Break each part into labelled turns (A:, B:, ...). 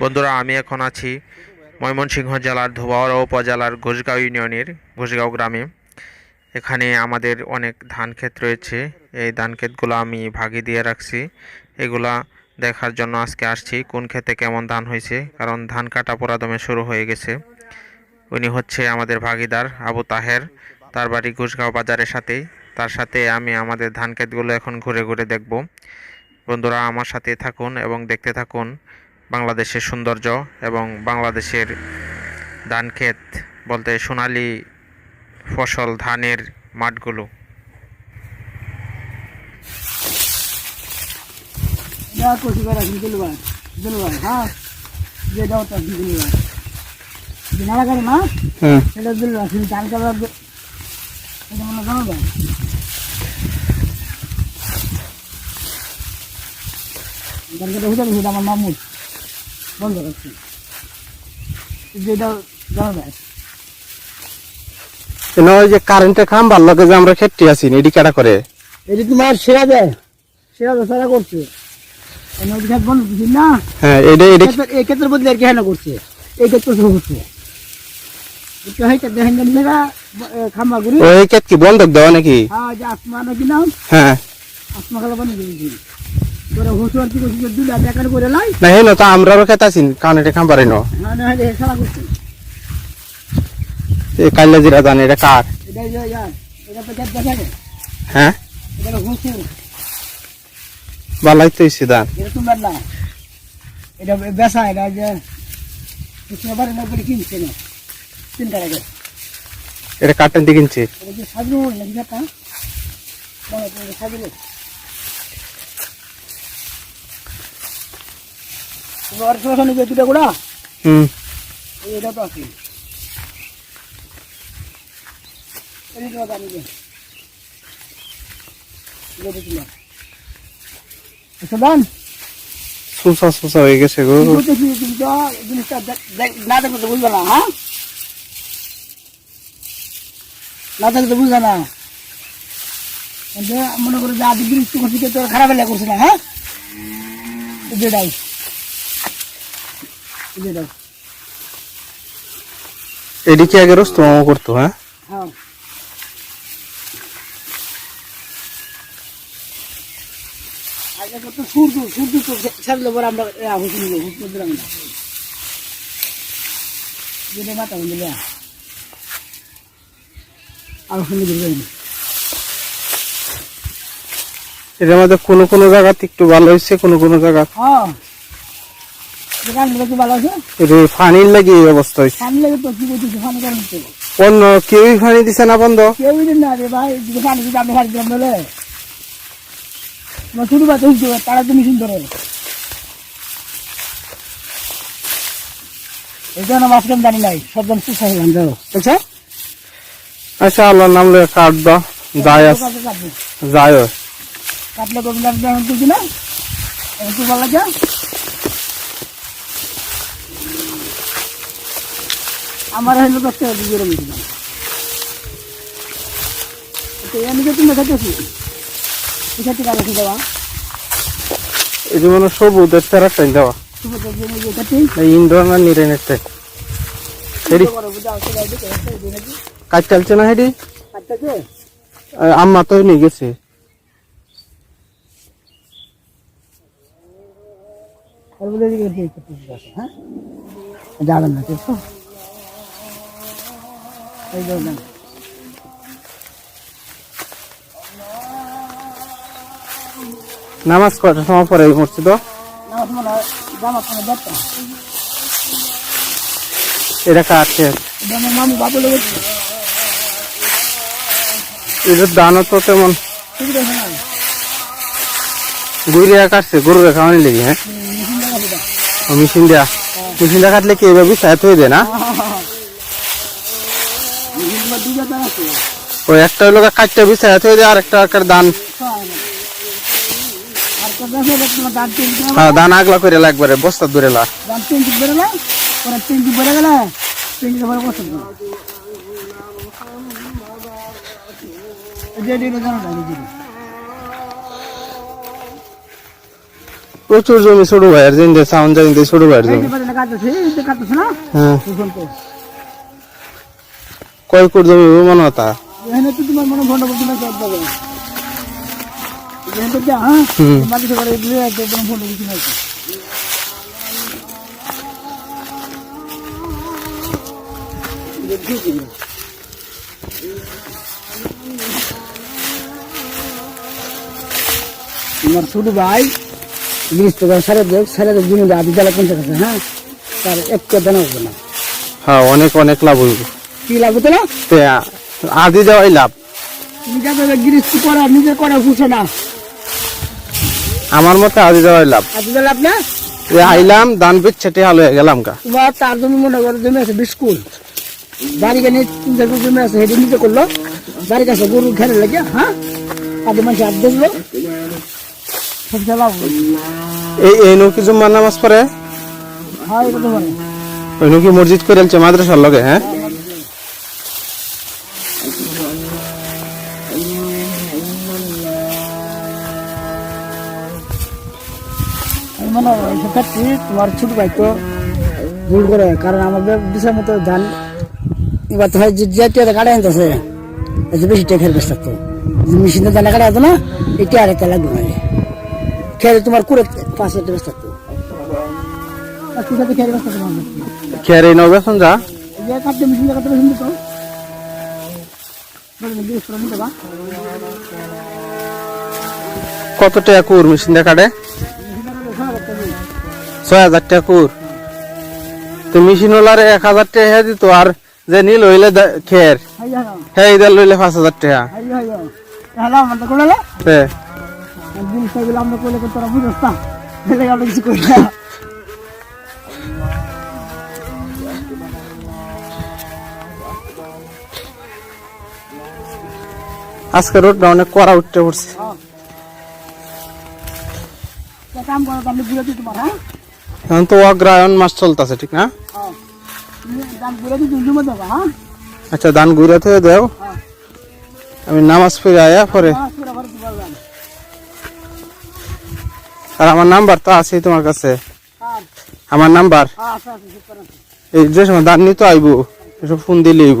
A: বন্ধুরা, আমি এখন আছি ময়মনসিংহ জেলার ধোবাউড়া উপজেলার ঘোষগাঁও ইউনিয়নের ঘোষগাঁও গ্রামে। এখানে আমাদের অনেক ধান ক্ষেত রয়েছে। এই ধান ক্ষেতগুলো আমি ভাগে দিয়ে রাখছি। এগুলা দেখার জন্য আজকে আসছি। কোন ক্ষেতে কেমন ধান হয়েছে? কারণ ধান কাটা পোড়াদমে শুরু হয়ে গেছে। উনি হচ্ছে আমাদের ভাগিদার আবু তাহের। তার বাড়ি ঘোষগাঁও বাজারের সাথেই। তার সাথে আমি আমাদের ধান ক্ষেতগুলো এখন ঘুরে ঘুরে দেখব। বন্ধুরা, আমার সাথে থাকুন এবং দেখতে থাকুন। বাংলাদেশের সৌন্দর্য এবং বাংলাদেশের ধান ক্ষেত বলতে সোনালি ফসল ধানের মাঠগুলো।
B: হ্যাঁ।
C: হ্যাঁ
B: মনে আমার মামুদ বন্ধ রাখছি যেটা জানো ভাই
C: ওই যে কারেন্টের খাম্বার লগে যে আমরা খেটটি আছি এডি কেটা করে?
B: তোমার সেরা দেয়? সেরা করছে। না?
C: হ্যাঁ এটা এটা
B: এই ক্ষেত্রের বদলে আর কি হেন করছে? এই ক্ষেত্রে শুরু করছে। ঘুরি।
C: ওই ক্ষেত কি বন্ধক দেওয়া নাকি?
B: হ্যাঁ আসমা নাকি না
C: হ্যাঁ।
B: আসমা খেলা বানিয়ে
C: না হেন তো
B: না।
C: এই কাল্লা জিরা জান এটা কার?
B: এটা
C: হ্যাঁ? বালাই তো ইসি দান।
B: এটা তোমার না এটা বেসা এটা যে কিনছে না।
C: এটা কাটেন দিয়ে কিনছি?
B: সাজু নাকি একটা বলো তুমি সাজলে তোমার সঙ্গে যে দুটা গোড়া
C: হুম।
B: এটা তো আছে। এই তো জানি যে। এটা দিলাম আচ্ছা দান
C: সুসা সুসা হয়ে গেছে গো।
B: বুঝতেছি কিন্তু জিনিসটা দেখ- দেখ- না দেখলে তো বুঝবে না হ্যাঁ? না দেখলে তো বুঝবে না। মনে করো যে আদি জিনিস তো করছি তোর খারাপ করছে না হ্যাঁ? যেটাই
C: এডি কি আগে রস্ত মামা করতো হ্যাঁ?
B: হ্যাঁ। আগে কত সূর্য সূর্য তো ছাড়লে পরে আমরা হুসুন হুসুন দিলাম। না যেটা মাথা বন্ধু আর শুনে দিল
C: এটার মধ্যে কোনো কোনো জায়গাতে একটু ভালো হয়েছে কোনো কোনো জায়গা
B: হ্যাঁ দোকান কি ভালো আছে
C: এটা ফানির লাগে অবস্থা অন্য কেউই ফানি দিছে না বন্ধ?
B: কেউ দিন না রে ভাই পানি যদি আপনি হারিয়ে দিলাম বলে শুরু বাতে হচ্ছে তারা তো মেশিন ধরে এই জন্য মাঝখান জানি নাই সব জন হলাম যাও বুঝছ
C: আচ্ছা আল্লাহর নাম যায় যায়
B: কাটলে আপনি না? এখন ভালো লাগে? আমার হইল দশ টাকা দিয়ে বেরো মিশলাম এমনি তুমি দেখাচ্ছি এখান থেকে রেখে দেওয়া
C: এই যে মনে হয় সবুজের তেরাটাই দেওয়া
B: তুমি তো
C: ইন্ডোর না হেডি কাজ চলছে না হেডি আম্মা তো নিয়ে গেছে
B: আর বলে দিকে হ্যাঁ যাবেন না তো এই
C: নামাজ কটার সময় পরে এই মসজিদ? এটা কাটছে এটার দানও তো তেমন। গুড়ি কাটছে গরু খাওয়ানি লেগে হ্যাঁ?
B: মেশিন সেটা
C: মেশিন দেয়া কাটলে কি এভাবে সাথ হয়ে যায় না
B: মেশিন বা দুটো দাঁড় আছে
C: ওই একটা হলো কাটটা হয়ে যায় আর একটা একটা দান। হ্যাঁ দান আগলা করে লাগবে বস্তা দূরে লা। প্রচুর জমি ছোট ভাইয়ের জিন্দে সাউন্ড জানিতে ছোট ভাইয়ের জমি হ্যাঁ। কয় কোট জমি মনে হতা
B: এখানে তো তোমার মনে ফোনটা করতে না পাবে এখানে তো যা হ্যাঁ? মাটি সবার এগুলো আছে কোনো ফোনটা কিছু নাই তোমার ছোট ভাই জিনিস তো সারে দেখ সারে দেখ জিনিস আদি জ্বালা পঞ্চাশ হ্যাঁ? তার এক দানা হবে না।
C: হ্যাঁ অনেক অনেক লাভ হইব।
B: কি লাগবে না?
C: আদি যাওয়াই লাভ।
B: নিজে গৃহস্থ করা নিজে করা খুশে না।
C: আমার মতে আদি যাওয়াই লাভ।
B: আদি আপনার
C: এ আইলাম দান টেহাল হয়ে গেলাম কা
B: তোমার তার জমি মনে করো জমি আছে বিস্কুল বাড়ি কানে তিন চার জমি আছে সেটা নিতে করল। বাড়ির কাছে গরু ঘেরে লাগে হ্যাঁ? আদি মানুষ হাত দেখল
C: এই এই নকি জুম্মার নামাজ পড়ে?
B: হ্যাঁ এটা তো পারে
C: ওই নকি মসজিদ করে মাদ্রাসার লগে হ্যাঁ?
B: মনে ক্ষেত্রে তোমার ছোট ভাই তো ভুল করে? কারণ আমাদের বিষয় মতো ধান এবার তো হয় যে যে কাটা আনতেছে যে বেশি টেকের বেশ থাকতো মেশিনে দানা কাটা হতো না এই টিয়ারে তে লাগবে না। খেয়ে তোমার কুড়ে পাঁচ হাজার বেশ থাকতো আর
C: খেয়ার এই নবে যা।
B: কাটতে মেশিন কাটতে মেশিন দিত করে
C: কত টাকা কুর মেশিন কাটে ছয় হাজার টাকা কুর তো মেশিন ওলারে এক হাজার টাকা হে দিত, আর যে নীল হইলে খের।
B: হাইয়া
C: হে ইদার লইলে পাঁচ হাজার টাকা।
B: তাহলে না
C: আজকে রোডটা অনেক কড়া উঠতে পড়ছে।
B: কাম করো তো আমি ঘুরে দিই তোমার হ্যাঁ?
C: এখন তো অগ্রায়ণ মাস চলতেছে, ঠিক না? আচ্ছা ধান ঘুরে থেকে দেও। আমি নামাজ ফিরে আয়া পরে। আর আমার নাম্বার তো আছেই তোমার কাছে। আমার নাম্বার? এই যে সময় ধান নিতে আইব, এসব ফোন দিলে আইব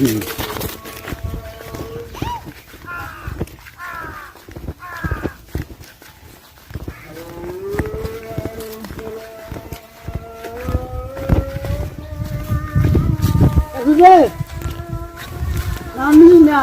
B: দিন বুঝলে নামি না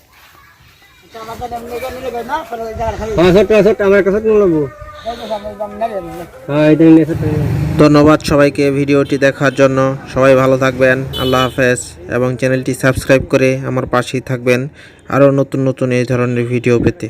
C: ধন্যবাদ সবাইকে ভিডিওটি দেখার জন্য। সবাই ভালো থাকবেন, আল্লাহ হাফেজ, এবং চ্যানেলটি সাবস্ক্রাইব করে আমার পাশেই থাকবেন। আরও নতুন নতুন এই ধরনের ভিডিও পেতে।